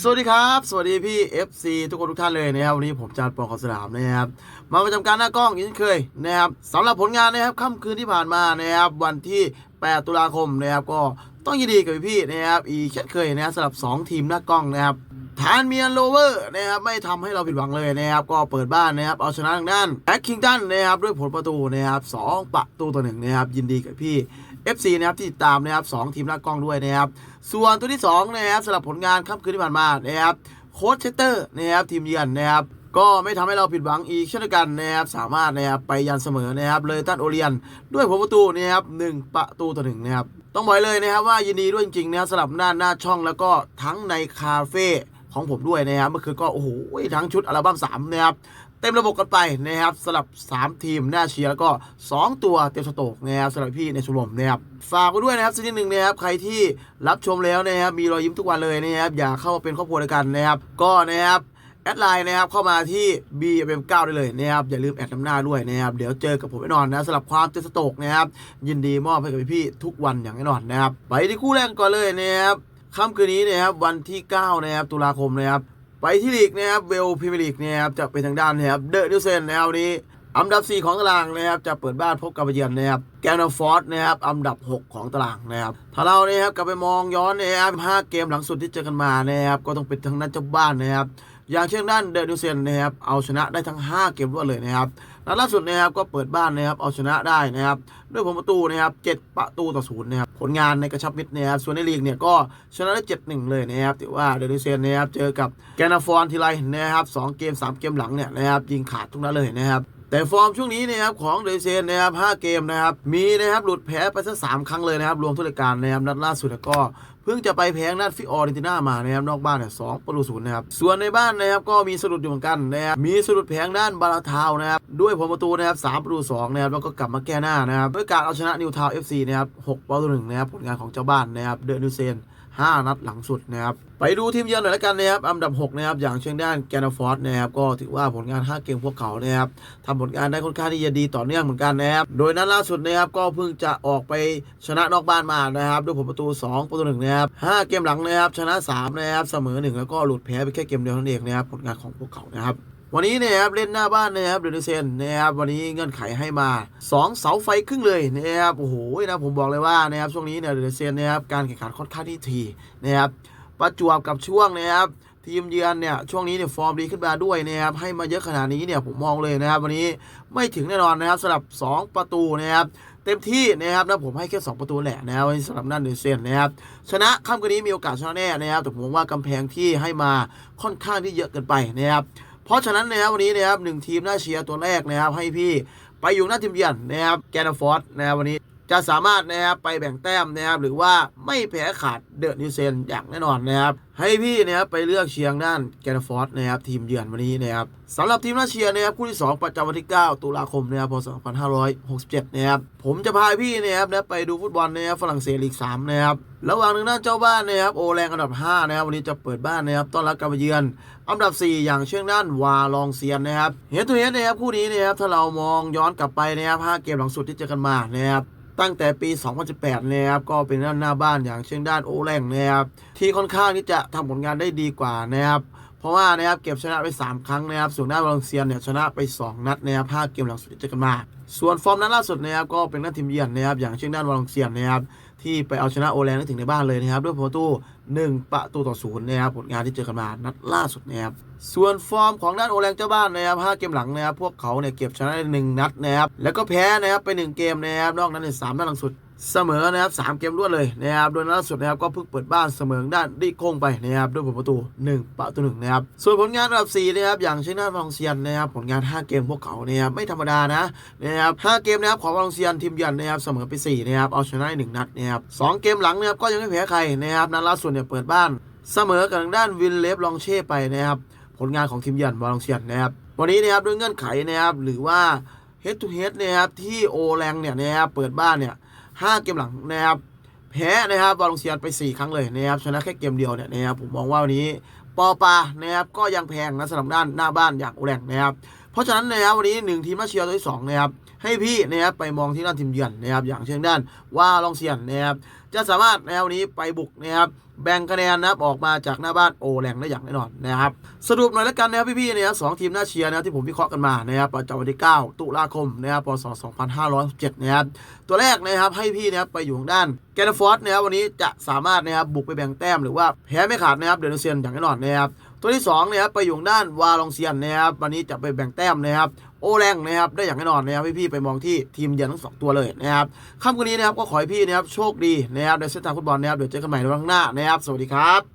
สวัสดีครับ สวัสดีพี่ FC ทุกคนทุกท่านเลยนะครับวันนี้ผมจานปองขอสนามนะครับมาประจำการหน้ากล้องอย่างเคยนะครับสำหรับผลงานนะครับค่ำคืนที่ผ่านมานะครับวันที่ 8 ตุลาคมนะครับก็ต้องยินดีกับพี่นะครับอีกเช่นเคยนะครับสำหรับ 2 ทีมหน้ากล้องนะครับ แทนเมียนโลเวอร์นะครับไม่ทำให้เราผิดหวังเลยนะครับก็เปิดบ้านนะครับเอาชนะทางด้านแอคคิงตันนะครับด้วยผลประตูนะครับสองประตูต่อหนึ่งนะครับยินดีกับพี่ FC นะครับที่ติดตามนะครับสองทีมหน้ากล้องด้วยนะครับส่วนตัวที่2นะครับสำหรับผลงานค่ำคืนที่ผ่านมานะครับโค้ชเชสเตอร์นะครับทีมเยือนนะครับก็ไม่ทำให้เราผิดหวังอีกเช่นเดียวกันนะครับสามารถนะครับไปยันเสมอนะครับเลยตันโอเลียน ด้วยผลประตูนะครับหนึ่งประตูต่อหนึ่งนะครับต้องบอกเลยนะครับว่ายินดีด้วยจริงๆนะสำหรับหน้าหน้าช่องแล้วก็ทั้งในคาเฟ่ ของผมด้วยนะครับเมื่อคืนก็โอ้โหทั้งชุดอัลบั้ม3นะครับเต็มระบบกันไปนะครับสำหรับ 3 ทีมหน้าเชียร์แล้วก็ 2 ตัวเต็มสโตกนะครับสำหรับพี่ในชมรมนะครับฝากไว้ด้วยนะครับสักนิดหนึ่งนะครับใครที่รับชมแล้วนะครับมีรอยยิ้มทุกวันเลยนะครับอยากเข้ามาเป็นครอบครัวกันนะครับก็นะครับแอดไลน์นะครับเข้ามาที่ b m 9ได้เลยนะครับอย่าลืมแอดน้ำหน้าด้วยนะครับเดี๋ยวเจอกับผมแน่นอนนะสำหรับความเต็มสโตกนะครับยินดีมอบให้กับพี่ๆทุกวันอย่างแน่นอนนะครับไปที่คู่แรกก่อนเลยนะครับ ค่ำคืนนี้นะครับวันที่ 9 นะครับตุลาคมนะครับไปที่ลีกนะครับเวลพรีเมียร์ลีกนะครับจะเป็นทางด้านนะครับเดอะนิวเซนนะครับวันนี้อันดับ 4 ของตารางนะครับจะเปิดบ้านพบกับเยือนนะครับแกนฟอร์ดนะครับอันดับ 6 ของตารางนะครับถ้าเรานะครับกลับไปมองย้อนนะครับ5เกมหลังสุดที่เจอกันมานะครับก็ต้องเป็นทางด้านเจ้าบ้านนะครับอย่างเช่นด้านเดอะนิวเซนนะครับเอาชนะได้ทั้ง 5 เกมรวดเลยนะครับ นัดล่าสุดนะครับก็เปิดบ้านนะครับเอาชนะได้นะครับด้วยผลประตูนะครับ7ประตูต่อศูนย์นะครับผลงานในกระชับมิตรนะครับส่วนในลีกเนี่ยก็ชนะได้7-1เลยนะครับถือว่าเดอะนิเซนนะครับเจอกับแกนาฟอนทีไรนะครับสองเกม3เกมหลังเนี่ยนะครับยิงขาดทุกนัดเลยนะครับแต่ฟอร์มช่วงนี้นะครับของเดเซนนะครับ5เกมนะครับมีนะครับหลุดแพ้ไปสักสามครั้งเลยนะครับรวมทุกรายการนะครับนัดล่าสุดก็ เพิ่งจะไปแพ้นัดฟิออร์เรนติน่ามานะครับนอกบ้านเนี่ยสองประตูศูนย์นะครับส่วนในบ้านนะครับก็มีสะดุดอยู่เหมือนกันนะครับมีสะดุดแผงด้านบาราทาวนะครับด้วยผลประตูนะครับสามประตูสองนะครับแล้วก็กลับมาแก้หน้านะครับด้วยการเอาชนะนิวทาวเอฟซีนะครับหกประตูหนึ่งนะครับผลงานของเจ้าบ้านนะครับเดอะนิวเซน 5 นัดหลังสุดนะครับ ไปดูทีมเยือนหน่อยละกันนะครับ อันดับ 6 นะครับ อย่างเช่นด้านแกนฟอร์ดนะครับ ก็ถือว่าผลงาน 5 เกมพวกเขานะครับทำผลงานได้ค่อนข้างที่จะดีต่อเนื่องเหมือนกันนะครับ โดยนัดล่าสุดนะครับ ก็เพิ่งจะออกไปชนะนอกบ้านมานะครับ ด้วยผลประตู 2 ประตู1นะครับ 5 เกมหลังนะครับ ชนะ 3 นะครับ เสมอ 1 แล้วก็หลุดแพ้ไปแค่เกมเดียวเท่านั้นเองนะครับ ผลงานของพวกเขานะครับ วันนี้เนี่ยครับเล่นหน้าบ้านนะครับเดนิเซนนะครับวันนี้เงื่อนไขให้มา 2 เสาไฟครึ่งเลยนะครับโอ้โหนะผมบอกเลยว่านะครับช่วงนี้เนี่ยเดนิเซนนะครับการแข่งขันค่อนข้างที่ทีนะครับประจวบกับช่วงนะครับทีมเยือนเนี่ยช่วงนี้เนี่ยฟอร์มดีขึ้นมาด้วยนะครับให้มาเยอะขนาดนี้เนี่ยผมมองเลยนะครับ วันนี้ไม่ถึงแน่นอนนะครับสำหรับ 2 ประตูนะครับเต็มที่นะครับนะผมให้แค่ 2 ประตูแหละนะครับวันนี้สำหรับด้านเดนิเซนนะครับชนะค่ำคืนนี้มีโอกาสชนะแน่นะครับแต่ผมว่ากำแพงที่ให้มาค่อนข้างที่เยอะเกินไปนะครับ เพราะฉะนั้นนะครับวันนี้นะครับหนึ่งทีมน่าเชียร์ตัวแรกนะครับให้พี่ไปอยู่หน้าทีมเยือนนะครับแกนฟอร์ดนะครับวันนี้ จะสามารถนะครับไปแบ่งแต้มนะครับหรือว่าไม่แพ้ขาดเดอะนิวเซนอย่างแน่นอนนะครับให้พี่นะครับไปเลือกเชียงด้านแกนฟอร์ดนะครับทีมเยือนวันนี้นะครับสำหรับทีมหน้าเชียนะครับคู่ที่ 2 ประจำวันที่ 9 ตุลาคมนะครับพศ2567นะครับผมจะพาพี่นะครับนะไปดูฟุตบอลนะครับฝรั่งเศสลีก3นะครับระหว่างหนึ่งด้านเจ้าบ้านนะครับโอแรงอันดับ 5 นะครับ วันนี้จะเปิดบ้านนะครับต้อนรับการมาเยือน อันดับ 4 อย่างเช่นด้านวาลองเซียนนะครับเฮดทูเฮดนะครับคู่นี้นะครับถ้าเรามองย้อนกลับไปนะครับ5เกมหลังสุดที่เจอกันมานะครับ ตั้งแต่ปี 2018 นะครับ ก็เป็นด้านหน้าบ้านอย่างเช่นด้านโอแรงนะครับ ที่ค่อนข้างที่จะทำผลงานได้ดีกว่านะครับ เพราะว่านะครับเก็บชนะไป 3 ครั้งนะครับ ส่วนด้านบอลองเซียนเนี่ยชนะไป 2 นัดนะครับ5เกมหลังสุดที่เจอกันมา ส่วนฟอร์มนัดล่าสุดนะครับก็เป็นด้านทีมเยือนนะครับ อย่างเช่นด้านบอลองเซียนนะครับ ที่ไปเอาชนะโอแลนด์ได้ถึงในบ้านเลยนะครับ ด้วยประตู1ประตูต่อศูนย์นะครับผลงานที่เจอกันมานัดล่าสุดนะครับส่วนฟอร์มของด้านโอแลนด์เจ้าบ้านนะครับ5เกมหลังนะครับพวกเขาเนี่ยเก็บชนะได้หนึ่งนัดนะครับแล้วก็แพ้นะครับไป 1 เกมนะครับนอกนั้นเนสามนัดหลังสุด เสมอนะครับสามเกมรวดเลยนะครับโดยนัดล่าสุดนะครับก็เพิ่งเปิดบ้านเสมอด้านดิโค้งไปนะครับด้วยผลประตู 1 ประตูหนึ่งนะครับส่วนผลงานอันดับ4นะครับอย่างเช่นด้านวาลองเซียนนะครับผลงาน 5 เกมพวกเขาเนี่ยไม่ธรรมดานะนะครับ5เกมนะครับของวาลองเซียนทีมยันนะครับเสมอไป4นะครับเอาชนะได้หนึ่งนัดนะครับสองเกมหลังนะครับก็ยังไม่แพ้ใครนะครับนัดล่าสุดเนี่ยเปิดบ้านเสมอกับทางด้านวินเลฟลองเช่ไปนะครับผลงานของทีมยันวาลองเซียนนะครับวันนี้นะครับด้วยเงื่อนไขนะครับหรือว่า head to head นะครับที่โอแรงเนี่ยนะครับเปิดบ้านเนี่ย ห้าเกมหลังนะครับแพ้นะครับบาลงเซียนไป 4 ครั้งเลยนะครับชนะแค่เกมเดียวเนี่ยนะครับผมมองว่าวันนี้ปอปานะครับก็ยังแพงนะสำหรับด้านหน้าบ้านอย่างอุแรงนะครับ เพราะฉะนั้นนะครับวันนี้หนึ่งทีมมาเชียร์ตัวที่สองนะครับให้พี่นะครับไปมองที่ด้านทีมเยือนนะครับอย่างเช่นด้านว่าลองเซียนนะครับจะสามารถนะครับวันนี้ไปบุกนะครับแบ่งคะแนนนะครับออกมาจากหน้าบ้านโอแรงได้อย่างแน่นอนนะครับสรุปหน่อยแล้วกันนะครับพี่ๆนะครับสองทีมหน้าเชียร์นะครับที่ผมวิเคราะห์กันมานะครับประจำวันที่ 9 ตุลาคมนะครับพศ2567นะครับตัวแรกนะครับให้พี่นะครับไปอยู่ทางด้านแกนฟอร์ดนะครับวันนี้จะสามารถนะครับบุกไปแบ่งแต้มหรือว่าแพ้ไม่ขาดนะครับเดนเซียนอย่างแน่นอนนะครับ ตัวที่2นะครับไปอยู่ด้านวาลองเซียนนะครับวันนี้จะไปแบ่งแต้มนะครับโอแรงนะครับได้อย่างแน่นอนนะครับพี่ๆไปมองที่ทีมเยือนทั้งสองตัวเลยนะครับค่ำคืนนี้นะครับก็ขอให้พี่นะครับโชคดีนะครับในเส้นทางฟุตบอลนะครับเดี๋ยวเจอกันใหม่ในวันข้างหน้านะครับสวัสดีครับ